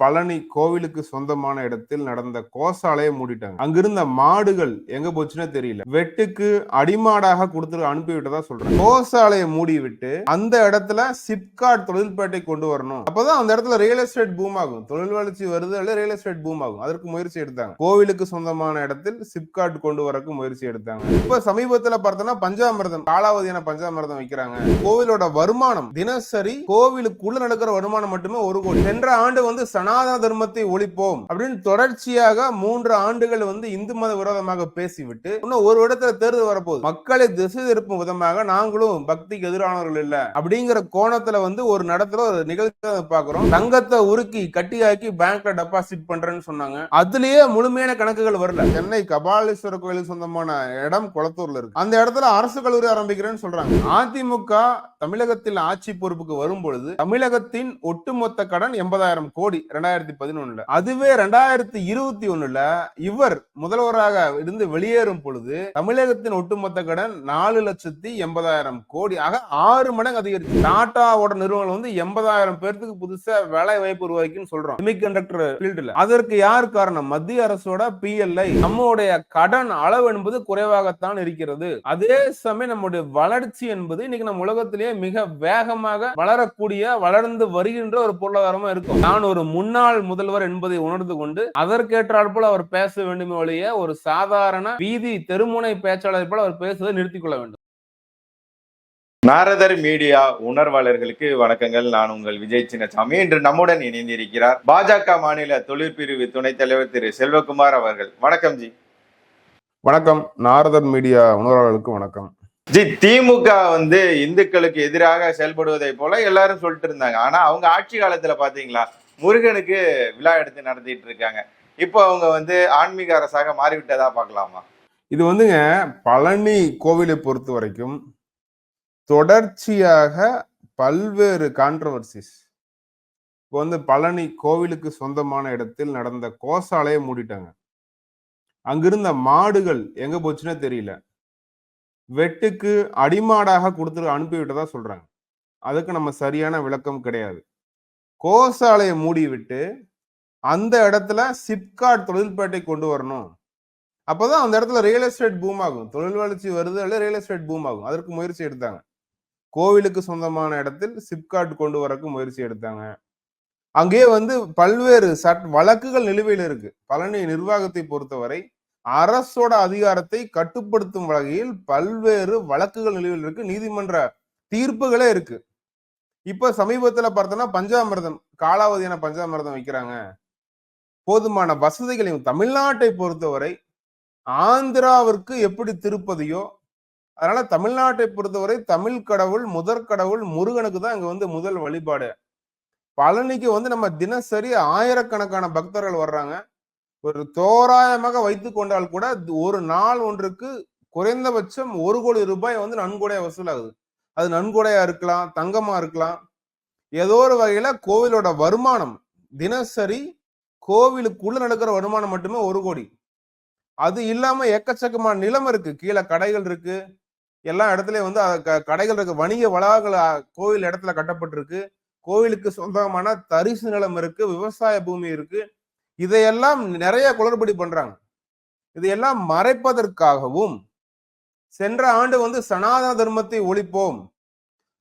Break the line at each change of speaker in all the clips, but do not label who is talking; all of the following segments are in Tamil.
பழனி கோவிலுக்கு சொந்தமான இடத்தில் நடந்த கோசாலையை மூடிட்டாங்க. அங்கிருந்த மாடுகள் எங்க போச்சுன்னே தெரியல. வெட்டுக்கு அடிமாடாக கொடுத்து அனுப்பி விட்டதா சொல்றாங்க. கோசாலையை மூடி விட்டு அந்த இடத்துல சிப்காட் தொழில்பேட்டை கொண்டு வரணும். அப்பதான் அந்த இடத்துல ரியல் எஸ்டேட் பூம் ஆகும். தொழில் வளர்ச்சி வருது அல்ல ரியல் எஸ்டேட் பூம் ஆகும். அதற்கு முயற்சி எடுத்தாங்க. கோவிலுக்கு சொந்தமான இடத்தில் சிப்காட் கொண்டு வரக்கு முயற்சி எடுத்தாங்க. இப்ப சமீபத்துல பார்த்தோம்னா பஞ்சாமிர்தம் காலாவதியான பஞ்சாமிர்தம் வைக்கிறாங்க. கோவிலோட வருமானம் தினசரி கோவிலுக்குள்ள நடக்கிற வருமானம் மட்டுமே ஒரு கோடி. சென்ற ஆண்டு வந்து சனாதன தர்மத்தை ஒழிப்போம் அப்படின்னு தொடர்ச்சியாக மூன்று ஆண்டுகள் வந்து இந்து மத விரோதமாக பேசிவிட்டு இன்னும் ஒரு இடத்துல தேர்தல் வரப்போகுது. மக்களை திசை திருப்பும் விதமாக நாங்களும் பக்திக்கு எதிரானவர்கள் இல்ல அப்படிங்கிற கோணத்துல வந்து ஒரு நடத்துல ஒரு நிகழ்ச்சி பாக்குறோம் தங்கத்தை உருக்கி கட்டியாக்கி பேங்க்ல டெபாசிட் பண்றேன்னு சொன்னாங்க. அதுலயே முழுமையான கணக்குகள் வரல. சென்னை கபாலீஸ்வரர் கோயிலுக்கு சொந்தமான இடம் குளத்தூர்ல இருக்கு. அந்த இடத்துல அரசு கல்லூரி ஆரம்பிக்கிறேன்னு சொல்றாங்க. அதிமுக தமிழகத்தில் ஆட்சி பொறுப்புக்கு வரும் பொழுது தமிழகத்தின் ஒட்டுமொத்த கடன் எண்பதாயிரம் கோடி. ரெண்டாயிரத்தி பதினொன்னுல. அதுவே ரெண்டாயிரத்தி இருபத்தி ஒண்ணுல இவர் முதல்வராக இருந்து வெளியேறும் பொழுது தமிழகத்தின் ஒட்டுமொத்த கடன் நாலு லட்சத்தி எண்பதாயிரம் கோடி. ஆக ஆறு மடங்கு அதிகரிச்சு. டாட்டாவோட நிறுவனம் வந்து எண்பதாயிரம் பேர்த்துக்கு புதுசா வேலை வாய்ப்பு உருவாக்கின்னு சொல்றோம். செமிகண்டக்டர் ஃபீல்டுல அதற்கு யார் காரணம்? மத்திய அரசோட பிஎல்ஐ நம்முடைய கடன் அளவு என்பது குறைவாகத்தான் இருக்கிறது. அதே சமயம் நம்முடைய வளர்ச்சி என்பது இன்னைக்கு நம்ம உலகத்திலேயே மிக வேகமாக வளரக்கூடிய வளர்ந்து வருகின்ற ஒரு பொருளாதாரமா இருக்கும். நான் ஒரு முன் முன்னாள் முதல்வர் என்பதை உணர்ந்து கொண்டு அதற்கேற்றால் போல அவர் பேச வேண்டுமே ஒழிய ஒரு சாதாரண வீதி தெருமுனை பேச்சாளர் போல அவர் பேசுவதை நிறுத்திக் கொள்ள வேண்டும்.
நாரதர் மீடியா உணர்வாளர்களுக்கு வணக்கங்கள். நான் உங்கள் விஜய் சின்னசாமி. இன்று நம்முடன் இணைந்திருக்கிறார் பாஜக மாநில தொழிற்பிரிவு துணைத் தலைவர் திரு செல்வகுமார் அவர்கள். வணக்கம் ஜி.
வணக்கம். நாரதர் மீடியா உணர்வாளர்களுக்கு வணக்கம்.
ஜி திமுக வந்து இந்துக்களுக்கு எதிராக செயல்படுவதை போல எல்லாரும் சொல்லிட்டு இருந்தாங்க. ஆனா அவங்க ஆட்சி காலத்துல பாத்தீங்களா? முருகனுக்கு விழா எடுத்து நடத்திட்டு இருக்காங்க. இப்போ அவங்க வந்து ஆன்மீக அரசாக மாறிவிட்டதா பார்க்கலாமா?
இது வந்துங்க பழனி கோவிலை பொறுத்த வரைக்கும் தொடர்ச்சியாக பல்வேறு கான்ட்ரவர்சிஸ் இப்போ வந்து பழனி கோவிலுக்கு சொந்தமான இடத்தில் நடந்த கோசாலையை மூடிட்டாங்க. அங்கிருந்த மாடுகள் எங்க போச்சுன்னே தெரியல. வெட்டுக்கு அடிமாடாக கொடுத்து அனுப்பிவிட்டதா சொல்றாங்க. அதுக்கு நம்ம சரியான விளக்கம் கிடையாது. கோசாலையை மூடிவிட்டு அந்த இடத்துல சிப்காட் தொழில்பேட்டை கொண்டு வரணும். அப்போதான் அந்த இடத்துல ரியல் எஸ்டேட் பூம் ஆகும். தொழில் வளர்ச்சி வருது அல்ல ரியல் எஸ்டேட் பூம் ஆகும். அதற்கு முயற்சி எடுத்தாங்க. கோவிலுக்கு சொந்தமான இடத்தில் சிப்காட் கொண்டு வரக்கு முயற்சி எடுத்தாங்க. அங்கே வந்து பல்வேறு சட் வழக்குகள் நிலுவையில் இருக்கு. பழனி நிர்வாகத்தை பொறுத்தவரை அரசோட அதிகாரத்தை கட்டுப்படுத்தும் வகையில் பல்வேறு வழக்குகள் நிலுவையில் இருக்கு. நீதிமன்ற தீர்ப்புகளே இருக்கு. இப்ப சமீபத்துல பார்த்தோம்னா பஞ்சாமிர்தம் காலாவதியான பஞ்சாமிர்தம் வைக்கிறாங்க. போதுமான வசதிகளையும் தமிழ்நாட்டை பொறுத்தவரை ஆந்திராவிற்கு எப்படி திருப்பதியோ அதனால தமிழ்நாட்டை பொறுத்தவரை தமிழ் கடவுள் முதற் கடவுள் முருகனுக்கு தான் இங்க வந்து முதல் வழிபாடு. பழனிக்கு வந்து நம்ம தினசரி ஆயிரக்கணக்கான பக்தர்கள் வர்றாங்க. ஒரு தோராயமாக வைத்து கொண்டால் கூட ஒரு நாள் ஒன்றுக்கு குறைந்தபட்சம் ஒரு கோடி ரூபாய் வந்து நன்கொடையா வசூலாகுது. அது நன்கொடையா இருக்கலாம் தங்கமா இருக்கலாம். ஏதோ ஒரு வகையில கோவிலோட வருமானம் தினசரி கோவிலுக்குள்ள நடக்கிற வருமானம் மட்டுமே ஒரு கோடி. அது இல்லாம எக்கச்சக்கமான நிலம் இருக்கு. கீழே கடைகள் இருக்கு. எல்லா இடத்துலயும் வந்து கடைகள் இருக்கு. வணிக வளாகங்கள் கோவில் இடத்துல கட்டப்பட்டிருக்கு. கோவிலுக்கு சொந்தமான தரிசு நிலம் இருக்கு. விவசாய பூமி இருக்கு. இதையெல்லாம் நிறைய குளறுபடி பண்றாங்க. இதையெல்லாம் மறைப்பதற்காகவும் சென்ற ஆண்டு வந்து சனாதன தர்மத்தை ஒழிப்போம்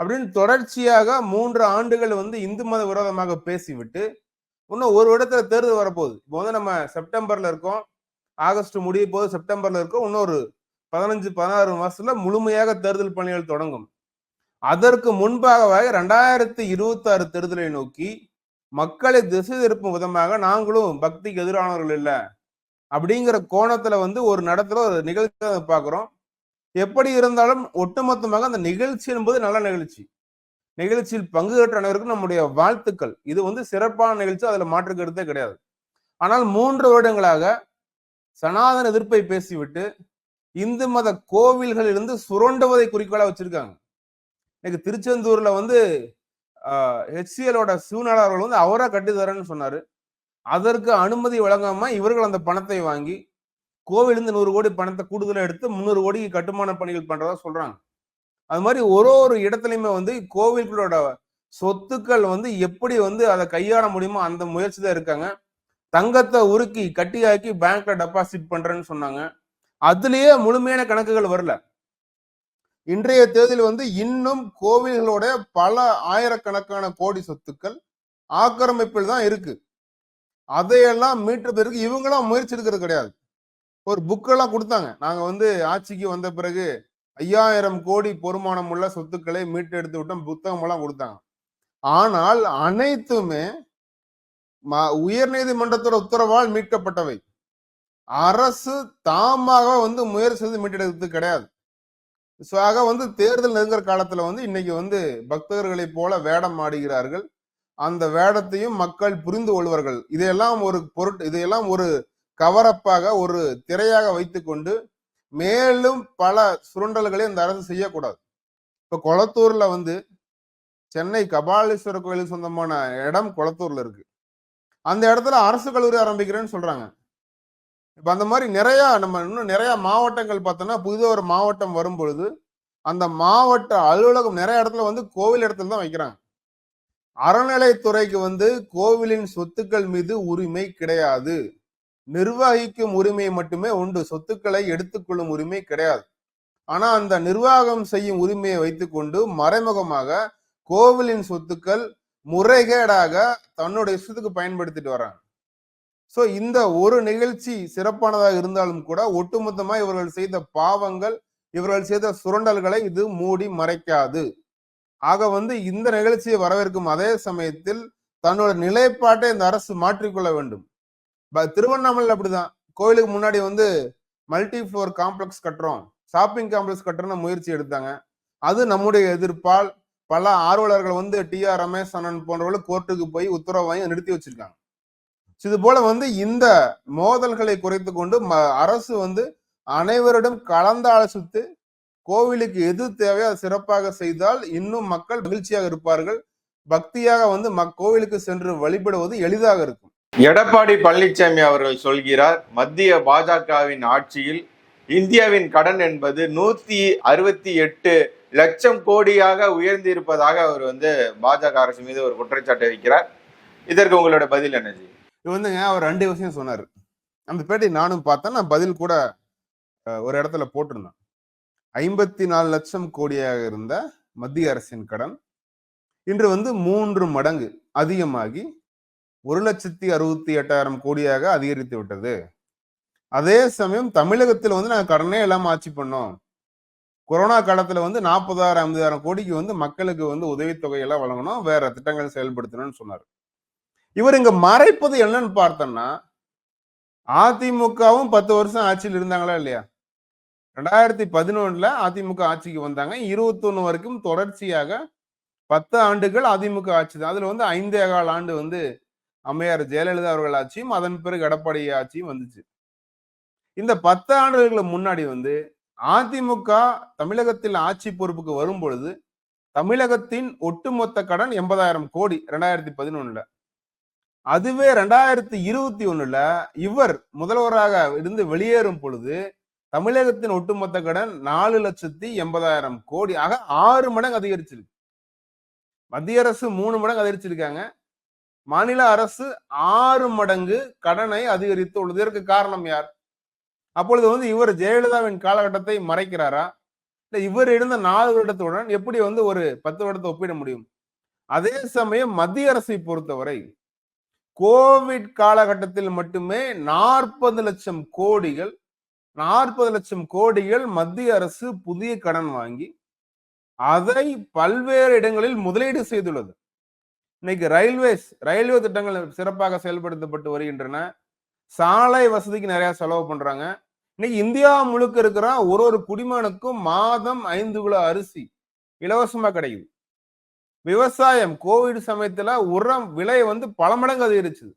அப்படின்னு தொடர்ச்சியாக மூன்று ஆண்டுகள் வந்து இந்து மத விரோதமாக பேசிவிட்டு இன்னும் ஒரு இடத்துல தேர்தல் வரப்போகுது. இப்போ வந்து நம்ம செப்டம்பர்ல இருக்கோம். ஆகஸ்ட் முடிய போது செப்டம்பர்ல இருக்கோம். இன்னொரு பதினஞ்சு பதினாறு மாசத்துல முழுமையாக தேர்தல் பணிகள் தொடங்கும். அதற்கு முன்பாக ரெண்டாயிரத்தி இருபத்தி ஆறு தேர்தலை நோக்கி மக்களை திசை திருப்பும் விதமாக நாங்களும் பக்திக்கு எதிரானவர்கள் இல்லை அப்படிங்கிற கோணத்துல வந்து ஒரு நடத்துல ஒரு நிகழ்ச்சி பார்க்குறோம். எப்படி இருந்தாலும் ஒட்டுமொத்தமாக அந்த நிகழ்ச்சி என்பது நல்ல நிகழ்ச்சி. நிகழ்ச்சியில் பங்கு பெற்ற அனைவருக்கும் நம்முடைய வாழ்த்துக்கள். இது வந்து சிறப்பான நிகழ்ச்சி அதில் மாற்று கருத்தே கிடையாது. ஆனால் மூன்று வருடங்களாக சனாதன எதிர்ப்பை பேசிவிட்டு இந்து மத கோவில்களிலிருந்து சுரண்டுவதை குறிக்கோளாக வச்சிருக்காங்க. இன்னைக்கு திருச்செந்தூர்ல வந்து ஹெச்சிஎலோட சிவநாளர்கள் வந்து அவராக கட்டி தரேன்னு சொன்னாரு. அதற்கு அனுமதி வழங்காம இவர்கள் அந்த பணத்தை வாங்கி கோவிலிருந்து நூறு கோடி பணத்தை கூடுதலாக எடுத்து முந்நூறு கோடிக்கு கட்டுமான பணிகள் பண்றதா சொல்றாங்க. அது மாதிரி ஒரு ஒரு இடத்துலையுமே வந்து கோவில்களோட சொத்துக்கள் வந்து எப்படி வந்து அதை கையாள முடியுமோ அந்த முயற்சி தான் இருக்காங்க. தங்கத்தை உருக்கி கட்டியாக்கி பேங்க்ல டெபாசிட் பண்றேன்னு சொன்னாங்க. அதுலயே முழுமையான கணக்குகள் வரல. இன்றைய தேதியில் வந்து இன்னும் கோவில்களோட பல ஆயிரக்கணக்கான கோடி சொத்துக்கள் ஆக்கிரமிப்பில் தான் இருக்கு. அதையெல்லாம் மீட்டு பிறகு இவங்களாம் முயற்சி எடுக்கிறது கிடையாது. ஒரு புக்கெல்லாம் கொடுத்தாங்க. நாங்கள் வந்து ஆட்சிக்கு வந்த பிறகு ஐயாயிரம் கோடி பொறுமானம் உள்ள சொத்துக்களை மீட்டெடுத்து விட்டோம். புத்தகம் எல்லாம் கொடுத்தாங்க. ஆனால் அனைத்துமே ம- உயர்நீதிமன்றத்தோட உத்தரவால் மீட்கப்பட்டவை. அரசு தாமாக வந்து முயற்சி செய்து மீட்டெடுக்கிறது கிடையாது. ஸோ ஆக வந்து தேர்தல் நெருங்குற காலத்தில் வந்து இன்னைக்கு வந்து பக்தர்களைப் போல வேடம் ஆடுகிறார்கள் அந்த வேடத்தையும் மக்கள் புரிந்து கொள்வார்கள். இதையெல்லாம் ஒரு பொருட் இதையெல்லாம் ஒரு கவரப்பாக ஒரு திரையாக வைத்துக்கொண்டு மேலும் பல சுரண்டல்களை இந்த அரசு செய்யக்கூடாது. இப்ப கொளத்தூர்ல வந்து சென்னை கபாலீஸ்வரர் கோயிலுக்கு சொந்தமான இடம் கொளத்தூர்ல இருக்கு. அந்த இடத்துல அரசு கல்லூரி ஆரம்பிக்கிறேன்னு சொல்றாங்க. இப்ப அந்த மாதிரி நிறைய நம்ம இன்னும் நிறைய மாவட்டங்கள் பார்த்தோம்னா புதிதாக ஒரு மாவட்டம் வரும் பொழுது அந்த மாவட்ட அலுவலகம் நிறைய இடத்துல வந்து கோவில் இடத்துல தான் வைக்கிறாங்க. அறநிலைத்துறைக்கு வந்து கோவிலின் சொத்துக்கள் மீது உரிமை கிடையாது. நிர்வகிக்கும் உரிமை மட்டுமே உண்டு. சொத்துக்களை எடுத்துக்கொள்ளும் உரிமை கிடையாது. ஆனா அந்த நிர்வாகம் செய்யும் உரிமையை வைத்துக்கொண்டு மறைமுகமாக கோவிலின் சொத்துக்கள் முறைகேடாக தன்னுடைய இஷ்டத்துக்கு பயன்படுத்திட்டு வராங்க. சோ இந்த ஒரு நிகழ்ச்சி சிறப்பானதாக இருந்தாலும் கூட ஒட்டுமொத்தமா இவர்கள் செய்த பாவங்கள் இவர்கள் செய்த சுரண்டல்களை இது மூடி மறைக்காது. ஆக வந்து இந்த நிகழ்ச்சியை வரவேற்கும் அதே சமயத்தில் தன்னோட நிலைப்பாட்டை இந்த அரசு மாற்றிக்கொள்ள வேண்டும். ப- திருவண்ணாமலையில் அப்படிதான். கோயிலுக்கு முன்னாடி வந்து மல்டி ஃப்ளோர் காம்ப்ளெக்ஸ் கட்டுறோம். ஷாப்பிங் காம்ப்ளெக்ஸ் கட்டுறோம்னு முயற்சி எடுத்தாங்க. அது நம்முடைய எதிர்ப்பால் பல ஆர்வலர்கள் வந்து டி ஆர் ரமேஷ் அண்ணன் போன்றவர்கள் கோர்ட்டுக்கு போய் உத்தரவு வாங்கி நிறுத்தி வச்சிருக்காங்க. இது போல வந்து இந்த மோதல்களை குறைத்து கொண்டு ம- அரசு வந்து அனைவரிடம் கலந்து ஆலோசித்து கோவிலுக்கு எது தேவையோ அதை சிறப்பாக செய்தால் இன்னும் மக்கள் மகிழ்ச்சியாக இருப்பார்கள். பக்தியாக வந்து மக் கோவிலுக்கு சென்று வழிபடுவது எளிதாக இருக்கும்.
எடப்பாடி பழனிசாமி அவர்கள் சொல்கிறார் மத்திய பாஜகவின் ஆட்சியில் இந்தியாவின் கடன் என்பது நூத்தி அறுபத்தி எட்டு லட்சம் கோடியாக உயர்ந்து இருப்பதாக அவர் வந்து பாஜக அரசு மீது ஒரு குற்றச்சாட்டை வைக்கிறார். இதற்கு உங்களோட பதில் என்னஜி
இது வந்துங்க அவர் ரெண்டு விஷயம் சொன்னார். அந்த பேட்டி நானும் பார்த்தேன். நான் பதில் கூட ஒரு இடத்துல போட்டிருந்தேன். ஐம்பத்தி நாலு லட்சம் கோடியாக இருந்த மத்திய அரசின் கடன் இன்று வந்து மூன்று மடங்கு அதிகமாகி ஒரு லட்சத்தி அறுபத்தி எட்டாயிரம் கோடியாக அதிகரித்து விட்டது. அதே சமயம் தமிழகத்தில் வந்து நாங்கள் கடனே இல்லாம ஆட்சி பண்ணோம். கொரோனா காலத்தில் வந்து நாற்பதாயிரம் ஐம்பதாயிரம் கோடிக்கு வந்து மக்களுக்கு வந்து உதவித்தொகையெல்லாம் வழங்கணும் வேற திட்டங்கள் செயல்படுத்தணும்னு சொன்னார். இவர் இங்க மறைப்பது என்னன்னு பார்த்தோம்னா அதிமுகவும் பத்து வருஷம் ஆட்சியில் இருந்தாங்களா இல்லையா? ரெண்டாயிரத்தி பதினொன்னுல அதிமுக ஆட்சிக்கு வந்தாங்க. இருபத்தொன்னு வரைக்கும் தொடர்ச்சியாக பத்து ஆண்டுகள் அதிமுக ஆட்சி தான். அதுல வந்து ஐந்தே கால் ஆண்டு வந்து அம்மையார் ஜெயலலிதா அவர்கள் ஆட்சியும் அதன் பிறகு எடப்பாடி ஆட்சியும் வந்துச்சு. இந்த பத்து ஆண்டுகளுக்கு முன்னாடி வந்து அதிமுக தமிழகத்தில் ஆட்சி பொறுப்புக்கு வரும் பொழுது தமிழகத்தின் ஒட்டுமொத்த கடன் எண்பதாயிரம் கோடி ரெண்டாயிரத்தி பதினொன்னுல. அதுவே ரெண்டாயிரத்தி இருபத்தி ஒண்ணுல இவர் முதல்வராக இருந்து வெளியேறும் பொழுது தமிழகத்தின் ஒட்டுமொத்த கடன் நாலு லட்சத்தி எண்பதாயிரம் கோடி ஆக ஆறு மடங்கு அதிகரிச்சிருக்கு. மத்திய அரசு மூணு மடங்கு அதிகரிச்சிருக்காங்க. மாநில அரசு ஆறு மடங்கு கடனை அதிகரித்து உள்ளது. இதற்கு காரணம் யார்? அப்பொழுது வந்து இவர் ஜெயலலிதாவின் காலகட்டத்தை மறைக்கிறாரா? இல்லை இவர் இருந்த நாலு வருடத்துடன் எப்படி வந்து ஒரு பத்து வருடத்தை ஒப்பிட முடியும்? அதே சமயம் மத்திய அரசை பொறுத்தவரை கோவிட் காலகட்டத்தில் மட்டுமே நாற்பது லட்சம் கோடிகள் நாற்பது லட்சம் கோடிகள் மத்திய அரசு புதிய கடன் வாங்கி அதை பல்வேறு இடங்களில் முதலீடு செய்துள்ளது. இன்னைக்கு ரயில்வேஸ் ரயில்வே திட்டங்கள் சிறப்பாக செயல்படுத்தப்பட்டு வருகின்றன. சாலை வசதிக்கு நிறைய செலவு பண்றாங்க. இன்னைக்கு இந்தியா முழுக்க இருக்கிற ஒரு ஒரு குடிமகனுக்கும் மாதம் ஐந்து கிலோ அரிசி இலவசமா கிடைக்குது. விவசாயம் கோவிட் சமயத்துல உரம் விலை வந்து பல மடங்கு அதிகரிச்சுது.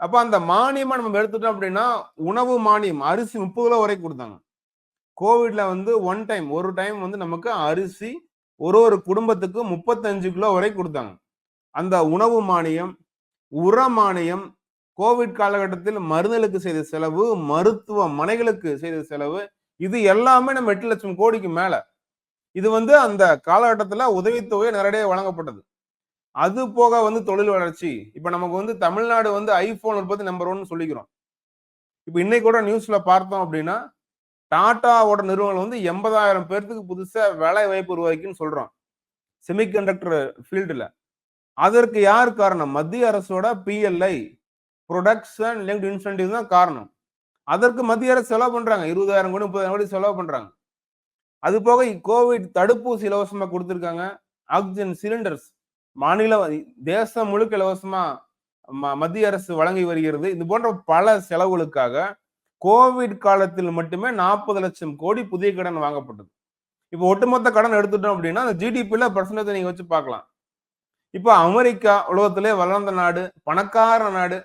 அப்ப அந்த மானியமா நம்ம எடுத்துட்டோம் அப்படின்னா உணவு மானியம் அரிசி முப்பது கிலோ வரைக்கும் கொடுத்தாங்க. கோவிட்ல வந்து ஒன் டைம் ஒரு டைம் வந்து நமக்கு அரிசி ஒரு ஒரு குடும்பத்துக்கு முப்பத்தஞ்சு கிலோ வரை கொடுத்தாங்க. அந்த உணவு மானியம் உர மானியம் கோவிட் காலகட்டத்தில் மருந்துகளுக்கு செய்த செலவு மருத்துவ மனைகளுக்கு செய்த செலவு இது எல்லாமே நம்ம எட்டு லட்சம் கோடிக்கு மேல. இது வந்து அந்த காலகட்டத்தில் உதவித்தொகை நேரடியாக வழங்கப்பட்டது. அது போக வந்து தொழில் வளர்ச்சி. இப்போ நமக்கு வந்து தமிழ்நாடு வந்து ஐபோன் உற்பத்தி நம்பர் ஒன்னு சொல்லிக்கிறோம். இப்போ இன்னைக்கு கூட நியூஸ்ல பார்த்தோம் அப்படின்னா டாட்டாவோட நிறுவனம் வந்து எண்பதாயிரம் பேர்த்துக்கு புதுசாக வேலை வாய்ப்பு உருவாக்கின்னு சொல்றோம். செமிகண்டக்டர் ஃபீல்டில் அதற்கு யார் காரணம்? மத்திய அரசோட பிஎல்ஐ ப்ரொடக்ஷன் லிங்க்ட் இன்சென்டிவ் தான் காரணம். அதற்கு மத்திய அரசு செலவு பண்றாங்க. இருபதாயிரம் கோடி முப்பதாயிரம் கோடி செலவு பண்றாங்க. அது போக கோவிட் தடுப்பூசி இலவசமா கொடுத்துருக்காங்க. ஆக்சிஜன் சிலிண்டர்ஸ் மாநில தேசம் முழுக்க இலவசமா ம- மத்திய அரசு வழங்கி வருகிறது. இது போன்ற பல செலவுகளுக்காக கோவிட் காலத்தில் மட்டுமே நாற்பது லட்சம் கோடி புதிய கடன் வாங்கப்பட்டது. இப்போ ஒட்டுமொத்த கடன் எடுத்துட்டோம் அப்படின்னா அந்த ஜிடிபியில் பர்சன்டேஜ் நீங்கள் வச்சு பார்க்கலாம். இப்போ அமெரிக்கா உலகத்திலே வளர்ந்த நாடு பணக்கார நாடு.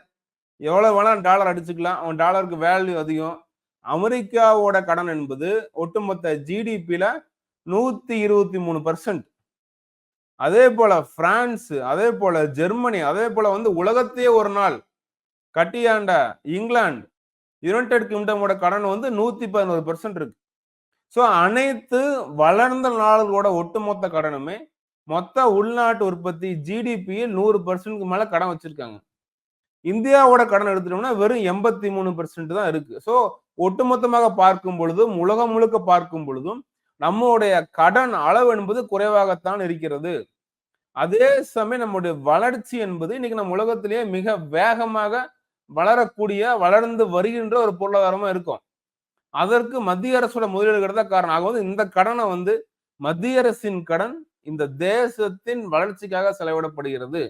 எவ்வளவு வேணாலும் டாலர் அடிச்சுக்கலாம். அவன் டாலருக்கு வேல்யூ அதிகம். அமெரிக்காவோட கடன் என்பது ஒட்டுமொத்த ஜிடிபியில நூத்தி இருபத்தி மூணு பர்சன்ட் அதே போல பிரான்ஸ் அதே போல ஜெர்மனி அதே போல வந்து உலகத்தையே ஒரு நாள் கட்டியாண்ட இங்கிலாந்து யுனைடெட் கிங்டமோட கடன் வந்து நூத்தி பதினோரு பர்சன்ட் இருக்கு. ஸோ அனைத்து வளர்ந்த நாடுகளோட ஒட்டுமொத்த கடனுமே மொத்த உள்நாட்டு உற்பத்தி ஜிடிபியில் நூறு பர்சன்ட்க்கு மேலே கடன் வச்சிருக்காங்க. இந்தியாவோட கடன் எடுத்துட்டோம்னா வெறும் எண்பத்தி மூணு பர்சன்ட் தான் இருக்கு. ஸோ ஒட்டுமொத்தமாக பார்க்கும் பொழுதும் உலகம் முழுக்க பார்க்கும் பொழுதும் நம்முடைய கடன் அளவு என்பது குறைவாகத்தான் இருக்கிறது. அதே சமயம் நம்முடைய வளர்ச்சி என்பது இன்னைக்கு நம்ம உலகத்திலேயே மிக வேகமாக வளரக்கூடிய வளர்ந்து வருகின்ற ஒரு பொருளாதாரமா இருக்கும். அதற்கு மத்திய அரசோட முதலீடுகள் தான் காரணம். ஆக வந்து இந்த கடனை வந்து மத்திய அரசின் கடன் இந்த தேசத்தின் வளர்ச்சிக்காக செலவிடப்படுகிறது.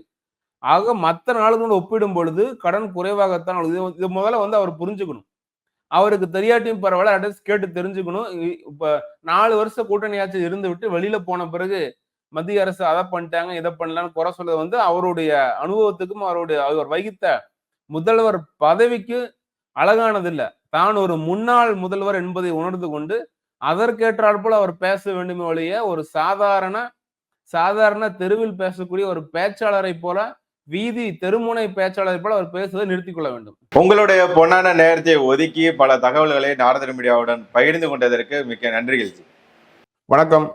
ஆக மற்ற நாடுகளோடு ஒப்பிடும் பொழுது கடன் குறைவாகத்தான் இது இது முதல்ல வந்து அவர் புரிஞ்சுக்கணும். அவருக்கு தெரியாட்டியும் பரவாயில்ல அட்ரஸ் கேட்டு தெரிஞ்சுக்கணும். இப்போ இப்ப நாலு வருஷம் கூட்டணியாச்சும் இருந்து விட்டு வெளியில போன பிறகு மத்திய அரசு அதை பண்ணிட்டாங்க இதை பண்ணலான்னு குறை சொல்றது வந்து அவருடைய அனுபவத்துக்கும் அவருடைய அவர் வகித்த முதல்வர் பதவிக்கு அழகானதில்லை. தான் ஒரு முன்னாள் முதல்வர் என்பதை உணர்ந்து கொண்டு அதற்கேற்றாற்போல் அவர் பேச வேண்டுமே ஒழிய ஒரு சாதாரண சாதாரண தெருவில் பேசக்கூடிய ஒரு பேச்சாளரை போல வீதி தெருமுனை பேச்சாளரை போல அவர் பேசுவதை நிறுத்திக் கொள்ள வேண்டும்.
உங்களுடைய பொன்னான நேரத்தை ஒதுக்கி பல தகவல்களை நாரதர் மீடியாவுடன் பகிர்ந்து கொண்டதற்கு மிக்க நன்றிகள்.
வணக்கம்.